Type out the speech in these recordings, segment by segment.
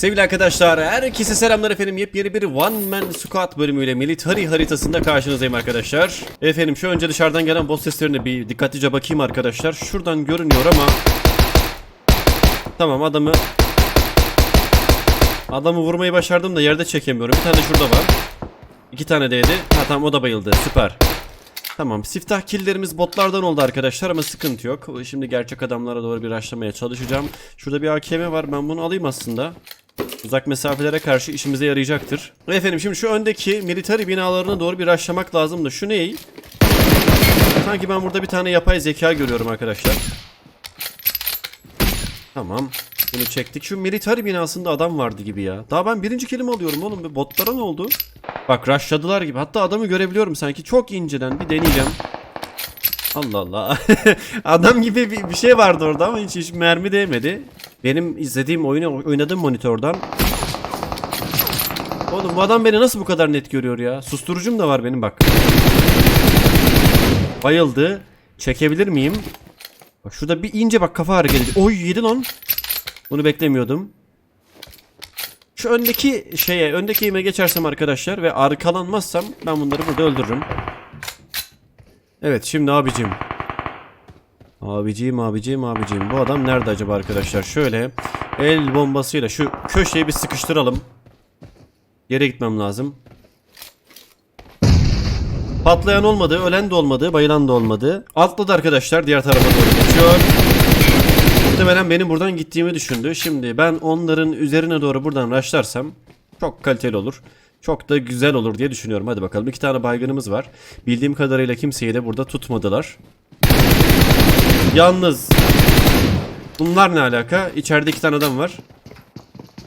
Sevgili arkadaşlar, herkese selamlar efendim. Yepyeni bir One Man Squad bölümüyle Military haritasında karşınızdayım arkadaşlar. Efendim şu önce dışarıdan gelen boss seslerine bir dikkatlice bakayım arkadaşlar. Şuradan görünüyor ama... Tamam adamı... Adamı vurmayı başardım da yerde çekemiyorum. Bir tane şurada var. İki tane değdi. Ha tamam o da bayıldı. Süper. Tamam siftah killlerimiz botlardan oldu arkadaşlar ama sıkıntı yok. Şimdi gerçek adamlara doğru bir açlamaya çalışacağım. Şurada bir AKM var ben bunu alayım aslında. Uzak mesafelere karşı işimize yarayacaktır. Efendim şimdi şu öndeki military binalarına doğru bir açlamak lazım da şu ney? Sanki ben burada bir tane yapay zeka görüyorum arkadaşlar. Tamam. Bunu çektik. Şu military binasında adam vardı gibi ya. Daha ben birinci kelime alıyorum oğlum. Botlara ne oldu? Bak rushladılar gibi. Hatta adamı görebiliyorum sanki. Çok inceden. Bir deneyeceğim. Allah Allah. Adam gibi bir, bir şey vardı orada ama hiç, hiç mermi değmedi. Benim izlediğim oyunu oynadığım monitörden. Oğlum bu adam beni nasıl bu kadar net görüyor ya? Susturucum da var benim bak. Bayıldı. Çekebilir miyim? Bak şurada bir ince bak kafa hareket ediyor. Oy yedi lan. Bunu beklemiyordum. Şu öndeki şeye, öndeki eğime geçersem arkadaşlar ve arkalanmazsam ben bunları burada öldürürüm. Evet şimdi abicim. Abicim abicim abicim. Bu adam nerede acaba arkadaşlar? Şöyle el bombasıyla şu köşeyi bir sıkıştıralım. Yere gitmem lazım. Patlayan olmadı, ölen de olmadı, bayılan da olmadı. Atladı arkadaşlar diğer tarafa doğru geçiyor. Muhtemelen benim buradan gittiğimi düşündü. Şimdi ben onların üzerine doğru buradan rushlarsam çok kaliteli olur. Çok da güzel olur diye düşünüyorum. Hadi bakalım. iki tane baygınımız var. Bildiğim kadarıyla kimseyi de burada tutmadılar. Yalnız bunlar ne alaka? İçeride iki tane adam var.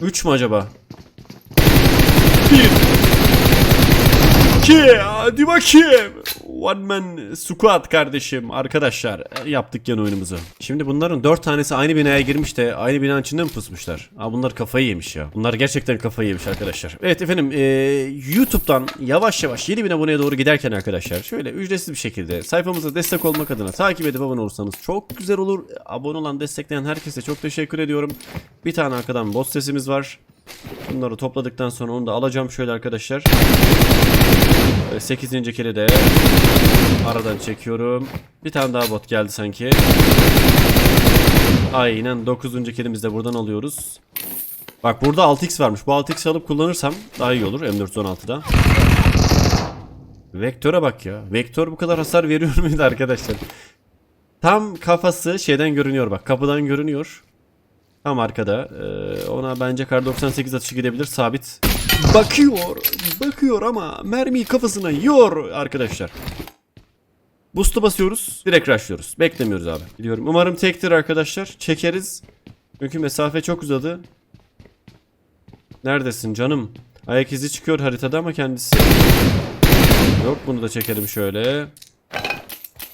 Üç mü acaba? Bir. İki. Hadi bakayım. One man squad kardeşim. Arkadaşlar yaptık yan oyunumuzu. Şimdi bunların dört tanesi aynı binaya girmiş de aynı binanın içinde mi pusmuşlar? Aa bunlar kafayı yemiş ya. Bunlar gerçekten kafayı yemiş arkadaşlar. Evet efendim ee, YouTube'dan yavaş yavaş 7000 aboneye doğru giderken arkadaşlar şöyle ücretsiz bir şekilde sayfamıza destek olmak adına takip edip abone olursanız çok güzel olur. Abone olan destekleyen herkese çok teşekkür ediyorum. Bir tane arkadan boss sesimiz var. Bunları topladıktan sonra onu da alacağım şöyle arkadaşlar. 8. kere de aradan çekiyorum. Bir tane daha bot geldi sanki. Aynen 9. kelimizi de buradan alıyoruz. Bak burada 6x varmış. Bu 6x alıp kullanırsam daha iyi olur M416'da. Vektöre bak ya. Vektör bu kadar hasar veriyor muydu arkadaşlar? Tam kafası şeyden görünüyor bak. Kapıdan görünüyor. Tam arkada. Ee, ona bence kar 98 atışı gidebilir. Sabit. Bakıyor. Bakıyor ama mermiyi kafasına yiyor arkadaşlar. Boost'u basıyoruz. Direkt rushlıyoruz. Beklemiyoruz abi. Gidiyorum. Umarım tektir arkadaşlar. Çekeriz. Çünkü mesafe çok uzadı. Neredesin canım? Ayak izi çıkıyor haritada ama kendisi. Yok bunu da çekelim şöyle.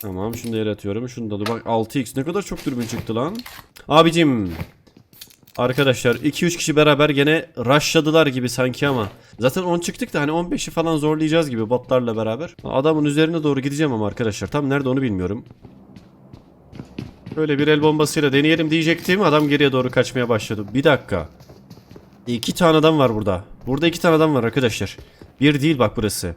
Tamam şunu da yere atıyorum. Şunu da bak 6x ne kadar çok dürbün çıktı lan. Abicim Arkadaşlar 2-3 kişi beraber gene rushladılar gibi sanki ama. Zaten 10 çıktık da hani 15'i falan zorlayacağız gibi botlarla beraber. Adamın üzerine doğru gideceğim ama arkadaşlar. Tam nerede onu bilmiyorum. Böyle bir el bombasıyla deneyelim diyecektim. Adam geriye doğru kaçmaya başladı. Bir dakika. İki tane adam var burada. Burada iki tane adam var arkadaşlar. Bir değil bak burası.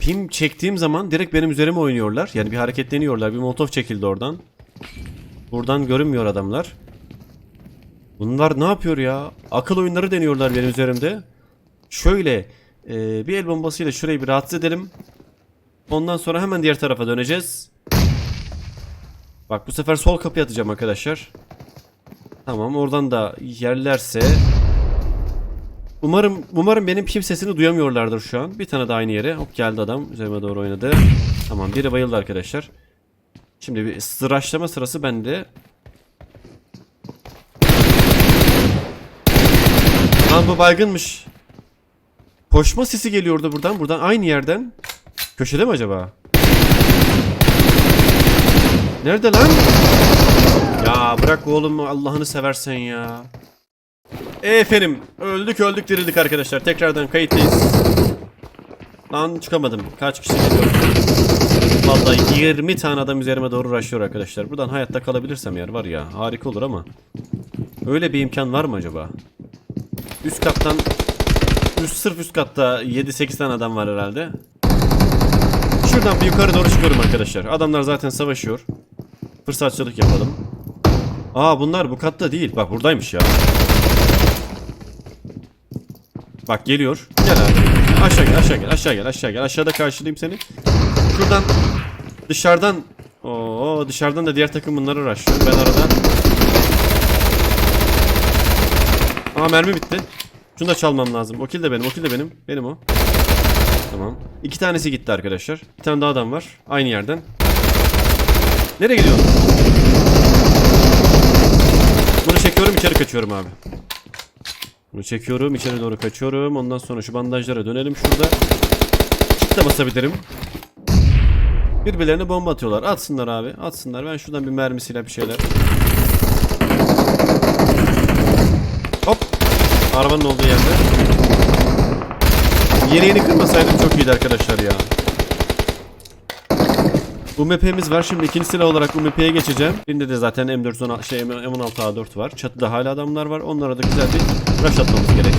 Pim çektiğim zaman direkt benim üzerime oynuyorlar. Yani bir hareketleniyorlar. Bir molotof çekildi oradan. Buradan görünmüyor adamlar. Bunlar ne yapıyor ya? Akıl oyunları deniyorlar benim üzerimde. Şöyle e, bir el bombasıyla şurayı bir rahatsız edelim. Ondan sonra hemen diğer tarafa döneceğiz. Bak bu sefer sol kapıya atacağım arkadaşlar. Tamam oradan da yerlerse Umarım umarım benim pim sesini duyamıyorlardır şu an. Bir tane daha aynı yere. Hop geldi adam. Üzerime doğru oynadı. Tamam biri bayıldı arkadaşlar. Şimdi bir sıraşlama sırası bende. Lan bu baygınmış. Koşma sesi geliyordu buradan. Buradan aynı yerden. Köşede mi acaba? Nerede lan? Ya bırak oğlum Allah'ını seversen ya. E efendim öldük öldük dirildik arkadaşlar. Tekrardan kayıttayız. Lan çıkamadım. Kaç kişi geliyor? Vallahi 20 tane adam üzerime doğru rushlıyor arkadaşlar. Buradan hayatta kalabilirsem yer var ya harika olur ama. Öyle bir imkan var mı acaba? Üst kattan üst, sırf üst katta 7-8 tane adam var herhalde. Şuradan bir yukarı doğru çıkıyorum arkadaşlar. Adamlar zaten savaşıyor. Fırsatçılık yapalım. Aa bunlar bu katta değil. Bak buradaymış ya. Bak geliyor. Gel abi. Aşağı gel aşağı gel aşağı gel aşağı gel. Aşağıda karşılayayım seni. Şuradan dışarıdan Oo dışarıdan da diğer takım bunları uğraşıyor. Ben aradan Aa mermi bitti. Şunu da çalmam lazım. O kill de benim. O kill de benim. Benim o. Tamam. İki tanesi gitti arkadaşlar. Bir tane daha adam var. Aynı yerden. Nereye gidiyorsun? Bunu çekiyorum içeri kaçıyorum abi. Bunu çekiyorum içeri doğru kaçıyorum. Ondan sonra şu bandajlara dönelim şurada. Kit de basabilirim. Birbirlerine bomba atıyorlar. Atsınlar abi. Atsınlar. Ben şuradan bir mermisiyle bir şeyler. Hop. Arabanın olduğu yerde. Yeni yeni kırmasaydım çok iyiydi arkadaşlar ya. UMP'miz var. Şimdi ikinci silah olarak UMP'ye geçeceğim. Birinde de zaten M416 şey M16 A4 var. Çatıda hala adamlar var. Onlara da güzel bir rush atmamız gerek.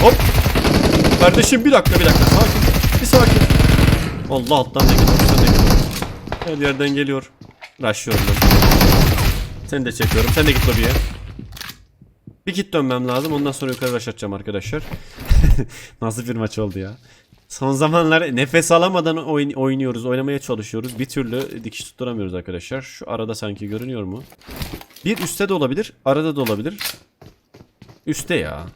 Hop. Kardeşim bir dakika bir dakika. Sakin. Bir sakin. Allah alttan da geliyor. Her yerden geliyor. Rushlıyorum ben. Seni de çekiyorum. Sen de git lobiye. Bir kit dönmem lazım. Ondan sonra yukarı rush atacağım arkadaşlar. Nasıl bir maç oldu ya. Son zamanlar nefes alamadan oyun, oynuyoruz, oynamaya çalışıyoruz. Bir türlü dikiş tutturamıyoruz arkadaşlar. Şu arada sanki görünüyor mu? Bir üstte de olabilir, arada da olabilir. Üste ya.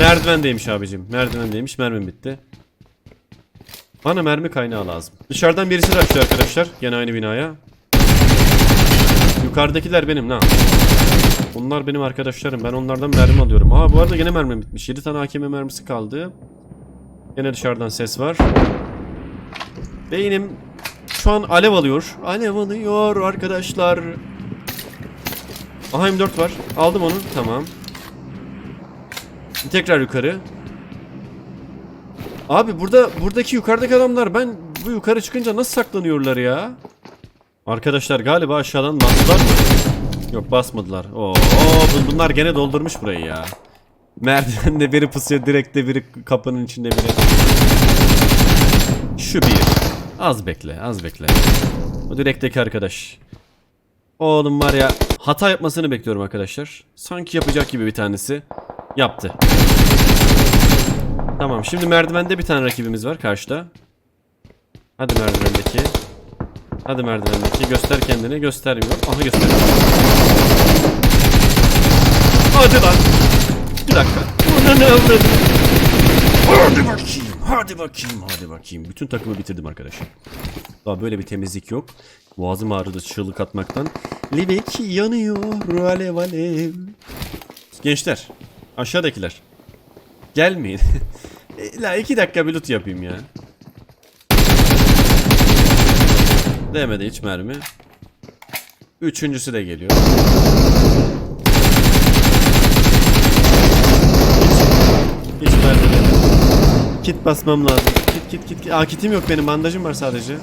Merdivendeymiş abicim. Merdivendeymiş. Mermim bitti. Bana mermi kaynağı lazım. Dışarıdan birisi açtı arkadaşlar. Gene aynı binaya. Yukarıdakiler benim ne? Bunlar benim arkadaşlarım. Ben onlardan mermi alıyorum. Aa bu arada gene mermim bitmiş. 7 tane AKM mermisi kaldı. Gene dışarıdan ses var. Beynim şu an alev alıyor. Alev alıyor arkadaşlar. Aha M4 var. Aldım onu. Tamam. Tekrar yukarı. Abi burada buradaki yukarıdaki adamlar ben bu yukarı çıkınca nasıl saklanıyorlar ya? Arkadaşlar galiba aşağıdan bastılar mı? Yok basmadılar. Oo, bun- bunlar gene doldurmuş burayı ya. Merdivende biri pusuyor, direkte biri kapının içinde biri. Şu bir. Az bekle, az bekle. O direkteki arkadaş. Oğlum var ya hata yapmasını bekliyorum arkadaşlar. Sanki yapacak gibi bir tanesi. Yaptı. Tamam şimdi merdivende bir tane rakibimiz var karşıda. Hadi merdivendeki. Hadi merdivendeki. Göster kendini. Göstermiyor. Aha gösteriyor. Hadi lan. Bir dakika. Buna ne avradın? Hadi bakayım. Hadi bakayım. Hadi bakayım. Bütün takımı bitirdim arkadaşlar. Daha böyle bir temizlik yok. Boğazım ağrıdı çığlık atmaktan. Livek yanıyor. Alev alev. Gençler. Aşağıdakiler. Gelmeyin. E, La iki dakika bir loot yapayım ya. Değmedi hiç mermi. Üçüncüsü de geliyor. Hiç, hiç mermi demedi. Kit basmam lazım. Kit kit kit. kit. Aa kitim yok benim bandajım var sadece.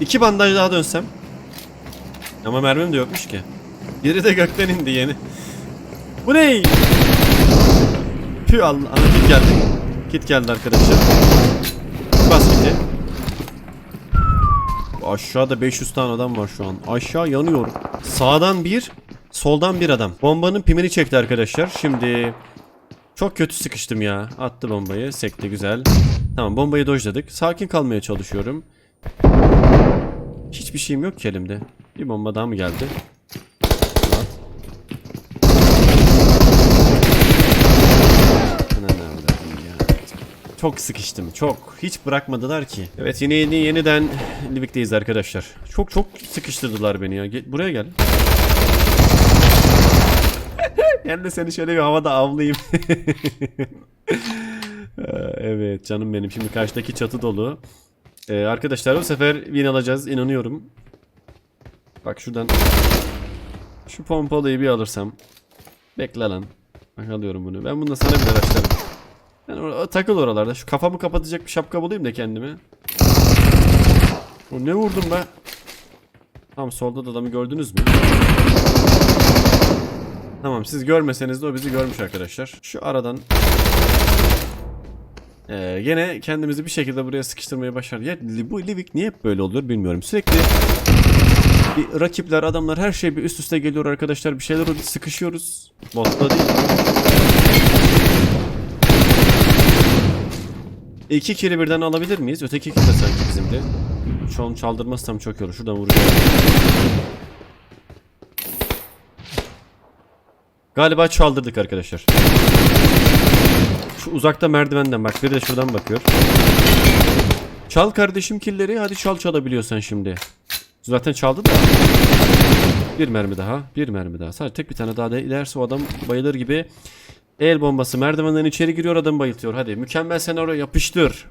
İki bandaj daha dönsem. Ama mermim de yokmuş ki. Biri de gökten indi yeni. Bu ne? Pü Allah. Ana kit geldi. Kit geldi arkadaşlar. Bas kiti. Aşağıda 500 tane adam var şu an. Aşağı yanıyor. Sağdan bir, soldan bir adam. Bombanın pimini çekti arkadaşlar. Şimdi çok kötü sıkıştım ya. Attı bombayı. Sekti güzel. Tamam bombayı dojladık. Sakin kalmaya çalışıyorum. Hiçbir şeyim yok ki elimde. Bir bomba daha mı geldi? Çok sıkıştım. Çok. Hiç bırakmadılar ki. Evet yeni yeni yeniden Livik'teyiz arkadaşlar. Çok çok sıkıştırdılar beni ya. Gel, buraya gel. Gel de seni şöyle bir havada avlayayım. Ee, evet canım benim. Şimdi karşıdaki çatı dolu. Ee, arkadaşlar bu sefer win alacağız. inanıyorum. Bak şuradan şu pompalıyı bir alırsam. Bekle lan. Bak alıyorum bunu. Ben bununla sana bile başlarım. Ben or- takıl oralarda. Şu kafamı kapatacak bir şapka bulayım da kendime. O ne vurdum be? Tamam solda da adamı gördünüz mü? Tamam siz görmeseniz de o bizi görmüş arkadaşlar. Şu aradan ee, gene kendimizi bir şekilde buraya sıkıştırmayı başardık. Ya bu Livik niye hep böyle oluyor bilmiyorum. Sürekli bir rakipler, adamlar her şey bir üst üste geliyor arkadaşlar. Bir şeyler oluyor, sıkışıyoruz. Botla değil. İki kili birden alabilir miyiz? Öteki kill de sanki bizimdi. Şu an çaldırmazsam çok olur. Şuradan vuracağım. Galiba çaldırdık arkadaşlar. Şu uzakta merdivenden bak. Biri de şuradan bakıyor. Çal kardeşim killeri. Hadi çal çalabiliyorsan şimdi. Zaten çaldı da. Bir mermi daha. Bir mermi daha. Sadece tek bir tane daha da derse o adam bayılır gibi. El bombası merdivenden içeri giriyor adam bayıltıyor. Hadi mükemmel senaryo yapıştır.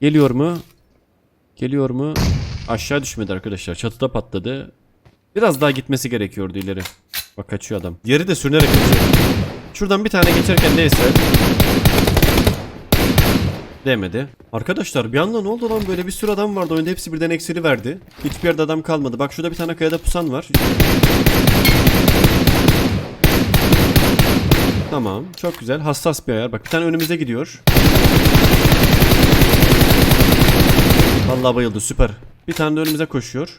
Geliyor mu? Geliyor mu? Aşağı düşmedi arkadaşlar. Çatıda patladı. Biraz daha gitmesi gerekiyordu ileri. Bak kaçıyor adam. Diğeri de sürünerek kaçıyor. Şuradan bir tane geçerken neyse. Demedi. Arkadaşlar bir anda ne oldu lan böyle bir sürü adam vardı oyunda hepsi birden eksili verdi. Hiçbir yerde adam kalmadı. Bak şurada bir tane kayada pusan var. Tamam çok güzel hassas bir ayar. Bak bir tane önümüze gidiyor. Vallahi bayıldı süper. Bir tane de önümüze koşuyor.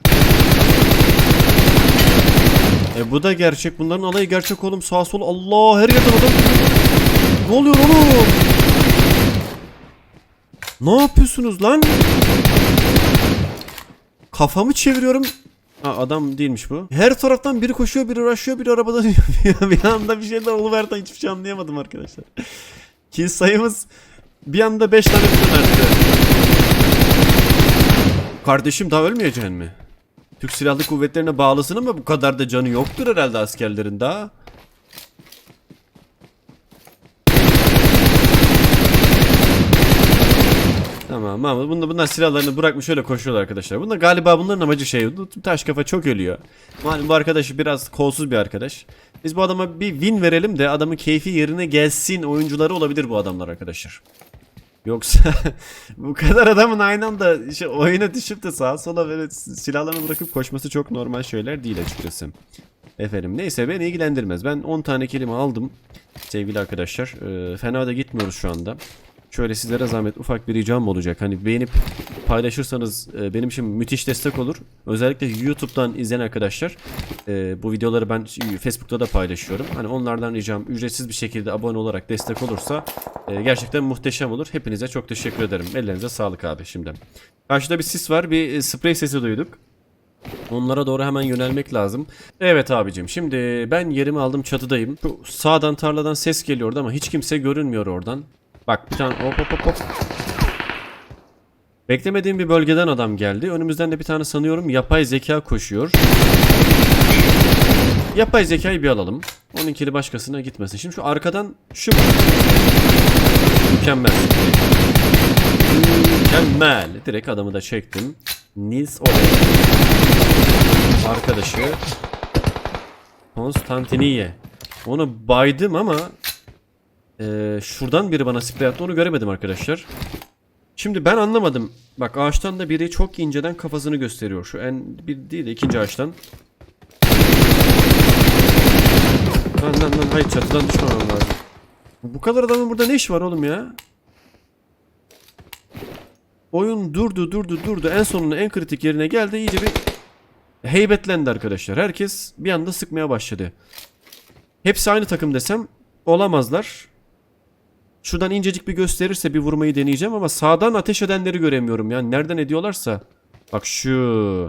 E bu da gerçek. Bunların alayı gerçek oğlum. Sağ sol Allah her yerden adam. Ne oluyor oğlum? Ne yapıyorsunuz lan? Kafamı çeviriyorum. Ha, adam değilmiş bu. Her taraftan biri koşuyor, biri uğraşıyor, biri arabadan bir anda bir şeyler oluverdi. Hiçbir şey anlayamadım arkadaşlar. Kill sayımız bir anda 5 tane dönerdi. Kardeşim daha ölmeyeceksin mi? Türk Silahlı Kuvvetlerine bağlısın ama bu kadar da canı yoktur herhalde askerlerin daha. Tamam ama bunlar, bunlar silahlarını bırakmış öyle koşuyorlar arkadaşlar. Bunlar galiba bunların amacı şey taş kafa çok ölüyor. Malum bu arkadaş biraz kolsuz bir arkadaş. Biz bu adama bir win verelim de adamın keyfi yerine gelsin oyuncuları olabilir bu adamlar arkadaşlar. Yoksa bu kadar adamın aynı anda işte oyuna düşüp de sağa sola böyle silahlarını bırakıp koşması çok normal şeyler değil açıkçası. Efendim neyse beni ilgilendirmez. Ben 10 tane kelime aldım sevgili arkadaşlar. Ee, fena da gitmiyoruz şu anda. Şöyle sizlere zahmet ufak bir ricam olacak. Hani beğenip paylaşırsanız e, benim için müthiş destek olur. Özellikle YouTube'dan izleyen arkadaşlar e, bu videoları ben Facebook'ta da paylaşıyorum. Hani onlardan ricam ücretsiz bir şekilde abone olarak destek olursa e, gerçekten muhteşem olur. Hepinize çok teşekkür ederim. Ellerinize sağlık abi şimdi. Karşıda bir sis var. Bir e, sprey sesi duyduk. Onlara doğru hemen yönelmek lazım. Evet abicim şimdi ben yerimi aldım çatıdayım. Şu sağdan tarladan ses geliyordu ama hiç kimse görünmüyor oradan. Bak bir tane hop hop hop hop. Beklemediğim bir bölgeden adam geldi. Önümüzden de bir tane sanıyorum yapay zeka koşuyor. Yapay zekayı bir alalım. Onunkili başkasına gitmesin. Şimdi şu arkadan şu Mükemmel. Mükemmel. Direkt adamı da çektim. Nils Oley. Arkadaşı Konstantiniye. Onu baydım ama ee, şuradan biri bana sprey attı onu göremedim arkadaşlar. Şimdi ben anlamadım. Bak ağaçtan da biri çok inceden kafasını gösteriyor. Şu en bir değil de ikinci ağaçtan. Lan lan lan hayır çatıdan düşmemem lazım. Bu kadar adamın burada ne işi var oğlum ya? Oyun durdu durdu durdu en sonunda en kritik yerine geldi iyice bir heybetlendi arkadaşlar. Herkes bir anda sıkmaya başladı. Hepsi aynı takım desem olamazlar. Şuradan incecik bir gösterirse bir vurmayı deneyeceğim ama sağdan ateş edenleri göremiyorum. Yani nereden ediyorlarsa. Bak şu.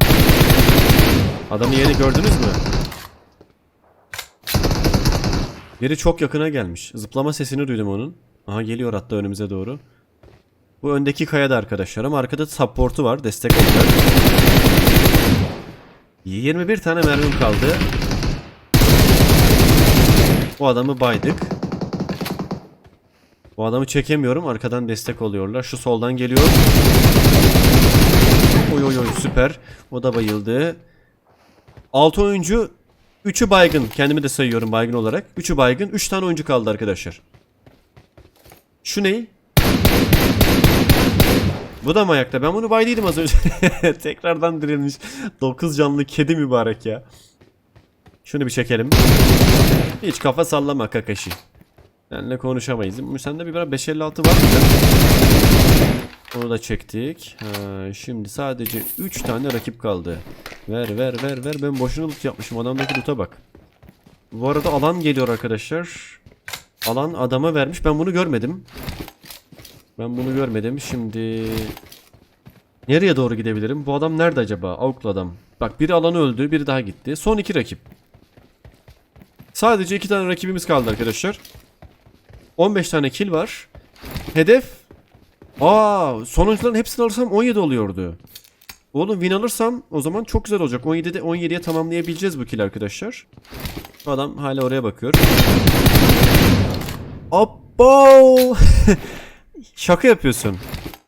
Adamı yeni gördünüz mü? Biri çok yakına gelmiş. Zıplama sesini duydum onun. Aha geliyor hatta önümüze doğru. Bu öndeki kayada arkadaşlar ama arkada support'u var. Destek olacak. 21 tane mermim kaldı. Bu adamı baydık. Bu adamı çekemiyorum. Arkadan destek oluyorlar. Şu soldan geliyor. Oy oy oy süper. O da bayıldı. 6 oyuncu Üçü baygın. Kendimi de sayıyorum baygın olarak. Üçü baygın. Üç tane oyuncu kaldı arkadaşlar. Şu ne? Bu da mı ayakta? Ben bunu baydıydım az önce. Tekrardan dirilmiş. 9 canlı kedi mübarek ya. Şunu bir çekelim. Hiç kafa sallama Kakashi. Seninle konuşamayız. Sende bir biraz 556 var mı? Onu da çektik. Ha, şimdi sadece 3 tane rakip kaldı. Ver ver ver ver. Ben boşuna loot yapmışım. Adamdaki loot'a bak. Bu arada alan geliyor arkadaşlar. Alan adama vermiş. Ben bunu görmedim. Ben bunu görmedim. Şimdi nereye doğru gidebilirim? Bu adam nerede acaba? Avuklu adam. Bak biri alanı öldü, biri daha gitti. Son iki rakip. Sadece iki tane rakibimiz kaldı arkadaşlar. 15 tane kill var. Hedef Aa, sonuncuların hepsini alırsam 17 oluyordu. Oğlum win alırsam o zaman çok güzel olacak. 17'de 17'ye tamamlayabileceğiz bu kill arkadaşlar. Adam hala oraya bakıyor. Oppo! şaka yapıyorsun.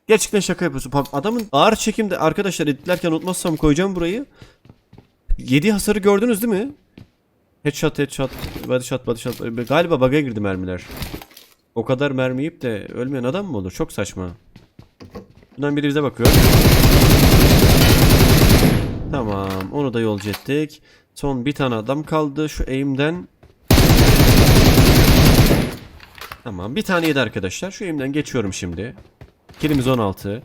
Gerçekten şaka yapıyorsun. Adamın ağır çekimde arkadaşlar editlerken unutmazsam koyacağım burayı. 7 hasarı gördünüz değil mi? Headshot headshot body shot body shot. Galiba bug'a girdi mermiler. O kadar mermi yiyip de ölmeyen adam mı olur? Çok saçma. Bundan biri bize bakıyor. Tamam. Onu da yolcu ettik. Son bir tane adam kaldı. Şu aim'den. Tamam. Bir tane yedi arkadaşlar. Şu aim'den geçiyorum şimdi. Kilimiz 16.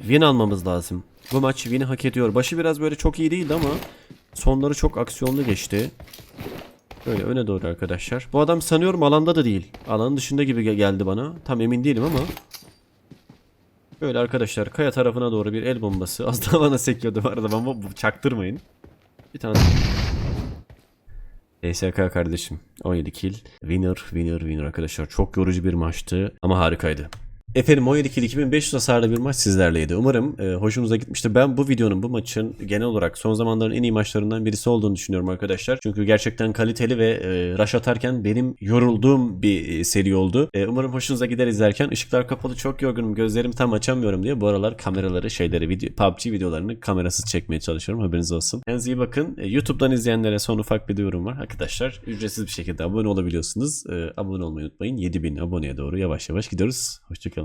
Win almamız lazım. Bu maç win'i hak ediyor. Başı biraz böyle çok iyi değildi ama sonları çok aksiyonlu geçti. Böyle öne doğru arkadaşlar. Bu adam sanıyorum alanda da değil. Alanın dışında gibi gel- geldi bana. Tam emin değilim ama. Böyle arkadaşlar kaya tarafına doğru bir el bombası. Az daha bana sekiyordu bu arada ama çaktırmayın. Bir tane. ESK kardeşim 17 kill. Winner winner winner arkadaşlar. Çok yorucu bir maçtı ama harikaydı. Efendim 17 kill 2500 hasarlı bir maç sizlerleydi. Umarım e, hoşunuza gitmiştir. Ben bu videonun bu maçın genel olarak son zamanların en iyi maçlarından birisi olduğunu düşünüyorum arkadaşlar. Çünkü gerçekten kaliteli ve e, rush atarken benim yorulduğum bir e, seri oldu. E, umarım hoşunuza gider izlerken. Işıklar kapalı çok yorgunum. Gözlerimi tam açamıyorum diye bu aralar kameraları şeyleri video, PUBG videolarını kamerasız çekmeye çalışıyorum. Haberiniz olsun. Kendinize iyi bakın. E, YouTube'dan izleyenlere son ufak bir duyurum var. Arkadaşlar ücretsiz bir şekilde abone olabiliyorsunuz. E, abone olmayı unutmayın. 7000 aboneye doğru yavaş yavaş gidiyoruz. Hoşçakalın.